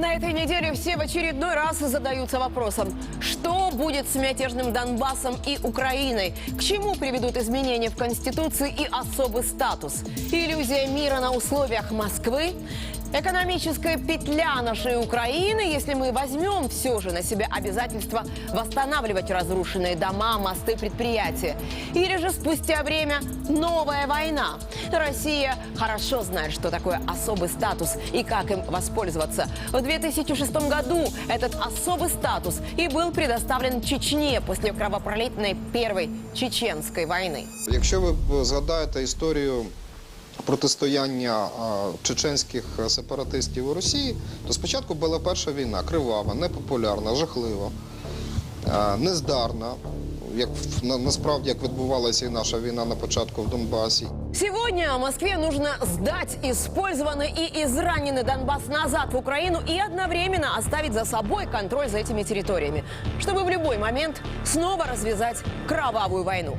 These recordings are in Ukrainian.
На этой неделе все в очередной раз задаются вопросом, что будет с мятежным Донбассом и Украиной, к чему приведут изменения в Конституции и особый статус, иллюзия мира на условиях Москвы, экономическая петля нашей Украины, если мы возьмем все же на себя обязательство восстанавливать разрушенные дома, мосты, предприятия, или же спустя время новая война. Россия хорошо знает, что такое особый статус и как им воспользоваться. В 2006 году этот особый статус и был предоставлен Чечне после кровопролитной первой чеченской войны. Якщо ви б згадаєте історію протистояння а, чеченських сепаратистів у Росії, то спочатку була перша війна кривава, непопулярна, жахлива, а, нездарна. Як в- на- насправді як відбувалася і наша війна на початку в Донбасі. Сегодня Москве нужно сдать использованный и израненный Донбасс назад в Украину и одновременно оставить за собой контроль за этими территориями, чтобы в любой момент снова развязать кровавую войну.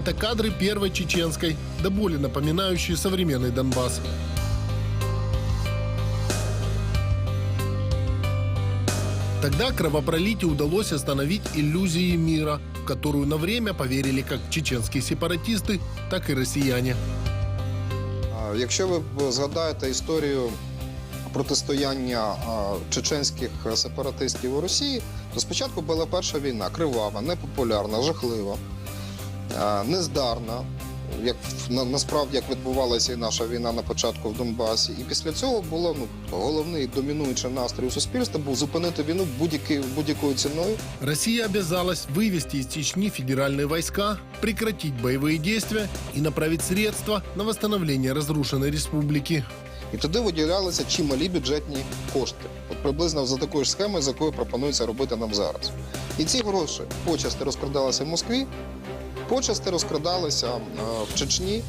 Это кадры первой чеченской, до боли напоминающие современный Донбасс. Тогда кровопролитию удалось остановить иллюзии мира, в которую на время поверили как чеченские сепаратисты, так и россияне. А, Якщо ви б згадаєте історію протистояння а, чеченських сепаратистів у Росії, то спочатку була перша війна кривава, непопулярна, жахлива, а, нездарна. Як в- на, насправді як відбувалася і наша війна на початку в Донбасі, і після цього було ну головний домінуючий настрій у суспільства був зупинити війну будь-якою будь-якою ціною. Россия обязалась вывести из Чечни федеральные войска, прекратить боевые действия и направить средства на восстановление разрушенной республики. І туди виділялися чималі бюджетні кошти. От приблизно за такою ж схемою, за якою пропонується робити нам зараз. І ці гроші почасти розкрадалися в Москві, почасти розкрадалися е, в Чечні,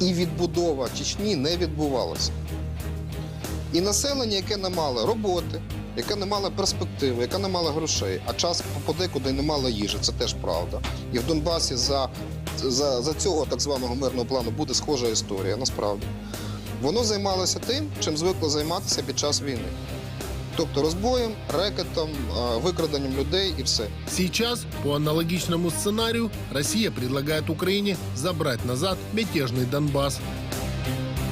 і відбудова Чечні не відбувалася. І населення, яке не мало роботи, яке не мало перспективи, яке не мало грошей, а час подекуди не мало їжі, це теж правда. І в Донбасі за, за, за цього так званого мирного плану буде схожа історія, насправді. Воно займалося тим, чим звикло займатися під час війни. Тобто розбоєм, рекетом, е, викраденням людей і все. Сейчас, по аналогичному сценарию, Россия предлагает Украине забрать назад мятежный Донбасс.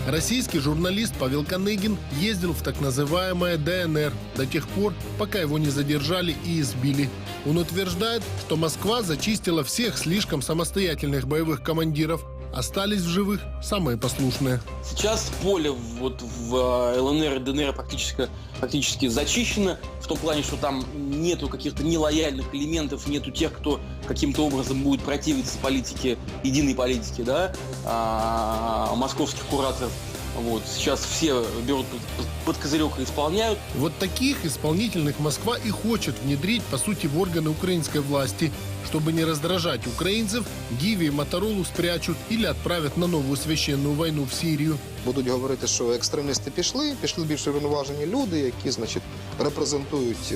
Российский журналист Павел Коныгин ездил в так называемое ДНР до тех пор, пока его не задержали и избили. Он утверждает, что Москва зачистила всех слишком самостоятельных боевых командиров. Остались в живых самые послушные. Сейчас поле вот в э, ЛНР и ДНР практически, практически зачищено, в том плане, что там нету каких-то нелояльных элементов, нету тех, кто каким-то образом будет противиться политике, единой политике, да, а, московских кураторов. Вот. Сейчас все берут под козырек и исполняют. Вот таких исполнительных Москва и хочет внедрить, по сути, в органы украинской власти. Чтобы не раздражать украинцев, Гиви и Моторолу спрячут или отправят на новую священную войну в Сирию. Будуть говорити, що екстремісти пішли, пішли більш винуважені люди, які, значить, репрезентують е,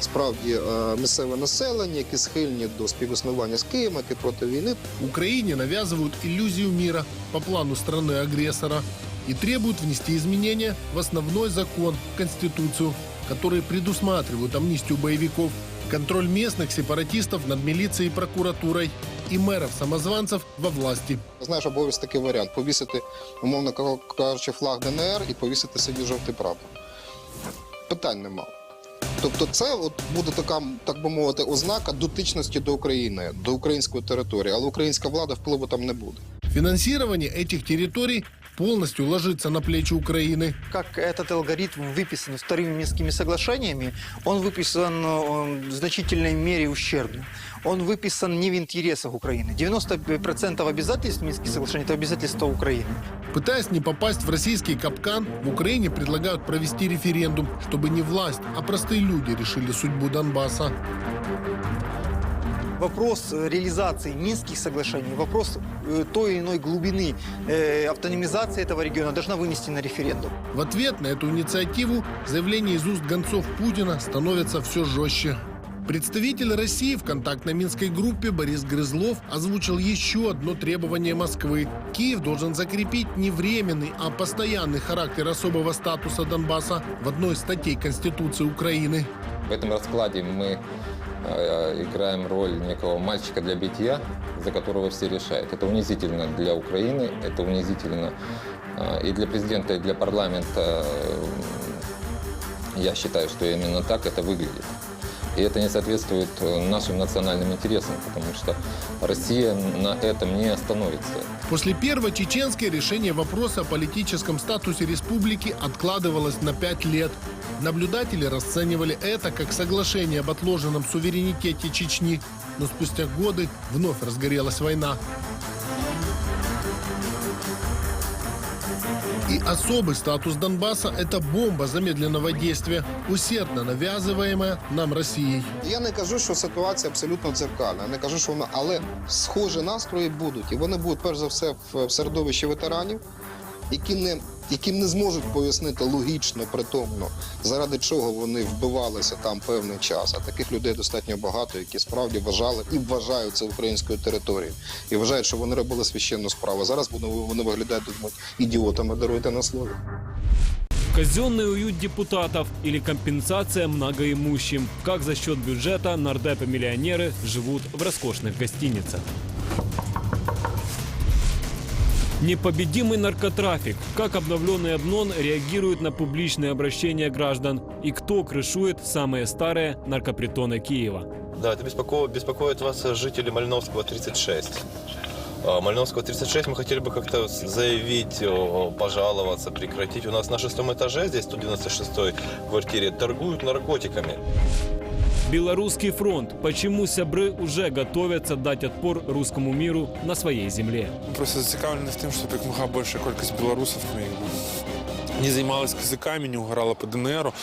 справді е, місцеве населення, які схильні до співіснування з Києвом, які проти війни. Украине навязывают иллюзию мира по плану страны-агрессора и требуют внести изменения в основной закон, Конституцию, которые предусматривают амнистию боевиков, контроль местных сепаратистов над милицией и прокуратурой и мэров-самозванцев во власти. Знаєш, обов'язок такий варіант: повісити, умовно кажучи, флаг ДНР і повісити собі жовтий прапор. Питань нема. Тобто, це от буде така, так би мовити, ознака дотичності до України, до української території, але українська влада впливу там не буде. Финансирование этих территорий полностью ложится на плечи Украины. как этот алгоритм выписан вторыми Минскими соглашениями, он выписан э, в значительной мере ущербно. Он выписан не в интересах Украины. 90% обязательств Минских соглашений – это обязательства Украины. Пытаясь не попасть в российский капкан, в Украине предлагают провести референдум, чтобы не власть, а простые люди решили судьбу Донбасса. Вопрос э, реализации Минских соглашений, вопрос э, той или иной глубины э, автономизации этого региона должна вынести на референдум. В ответ на эту инициативу заявления из уст гонцов Путина становятся все жестче. Представитель России в контактной минской группе Борис Грызлов озвучил еще одно требование Москвы. Киев должен закрепить не временный, а постоянный характер особого статуса Донбасса в одной из статей Конституции Украины. В этом раскладе мы играем роль некого мальчика для битья, за которого все решают. Это унизительно для Украины, это унизительно э, и для президента, и для парламента. Э, Я считаю, что именно так это выглядит. И это не соответствует э, нашим национальным интересам, потому что Россия на этом не остановится. После первой чеченской решение вопроса о политическом статусе республики откладывалось на пять лет. Наблюдатели расценивали это как соглашение об отложенном суверенитете Чечни, но спустя годы вновь разгорелась война. И особый статус Донбасса – это бомба замедленного действия, усердно навязываемая нам Россией. Я не кажу, що ситуація абсолютно дзеркальна. Я не кажу, що вона, але схожі настрої будуть. І вони будуть перш за все в в середовищі ветеранів, які не яким не зможуть пояснити логічно, притомно, заради чого вони вбивалися там певний час. А таких людей достатньо багато, які справді вважали і вважають це українською територією. І вважають, що вони робили священну справу. Зараз вони, вони виглядають думають, ідіотами, даруйте на слово. Казенный уют депутатов или компенсация многоимущим. Как за счет бюджета нардепы-миллионеры живут в роскошных гостиницах. Непобедимый наркотрафик. Как обновленный обнон реагирует на публичные обращения граждан. И кто крышует самые старые наркопритоны Киева. Да, это беспоко- беспокоит вас жители Малиновского 36. А, Малиновского 36 мы хотели бы как-то заявить, пожаловаться, прекратить. У нас на шестом этаже, здесь 196 квартире, торгуют наркотиками. Белорусский фронт. Почему сябры уже готовятся дать отпор русскому миру на своей земле? Просто зацікавлені в тим, щоб як мога більша кількість білорусів не занималась языками, не угорала по ДНРу.